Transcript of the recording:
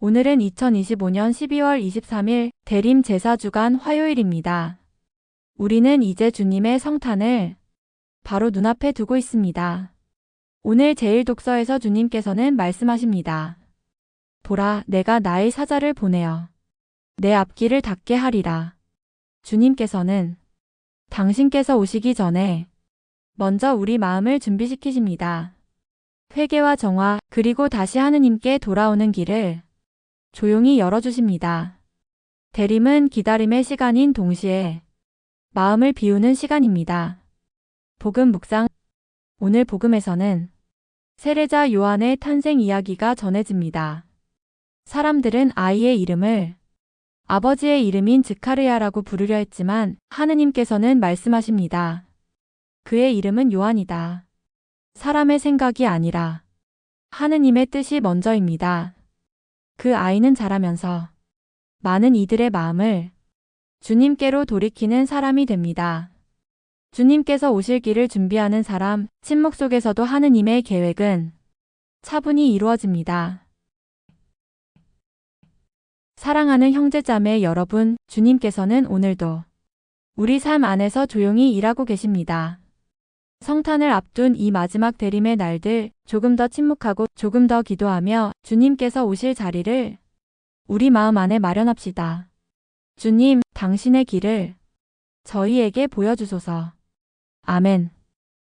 오늘은 2025년 12월 23일 대림 제사 주간 화요일입니다. 우리는 이제 주님의 성탄을 바로 눈앞에 두고 있습니다. 오늘 제일 독서에서 주님께서는 말씀하십니다. 보라, 내가 나의 사자를 보내어 내 앞길을 닫게 하리라. 주님께서는 당신께서 오시기 전에 먼저 우리 마음을 준비시키십니다. 회개와 정화, 그리고 다시 하느님께 돌아오는 길을 조용히 열어주십니다. 대림은 기다림의 시간인 동시에 마음을 비우는 시간입니다. 복음 묵상 오늘 복음에서는 세례자 요한의 탄생 이야기가 전해집니다. 사람들은 아이의 이름을 아버지의 이름인 즈카르야라고 부르려 했지만 하느님께서는 말씀하십니다. 그의 이름은 요한이다. 사람의 생각이 아니라 하느님의 뜻이 먼저입니다. 그 아이는 자라면서 많은 이들의 마음을 주님께로 돌이키는 사람이 됩니다. 주님께서 오실 길을 준비하는 사람, 침묵 속에서도 하느님의 계획은 차분히 이루어집니다. 사랑하는 형제자매 여러분, 주님께서는 오늘도 우리 삶 안에서 조용히 일하고 계십니다. 성탄을 앞둔 이 마지막 대림의 날들, 조금 더 침묵하고 조금 더 기도하며 주님께서 오실 자리를 우리 마음 안에 마련합시다. 주님, 당신의 길을 저희에게 보여주소서. 아멘.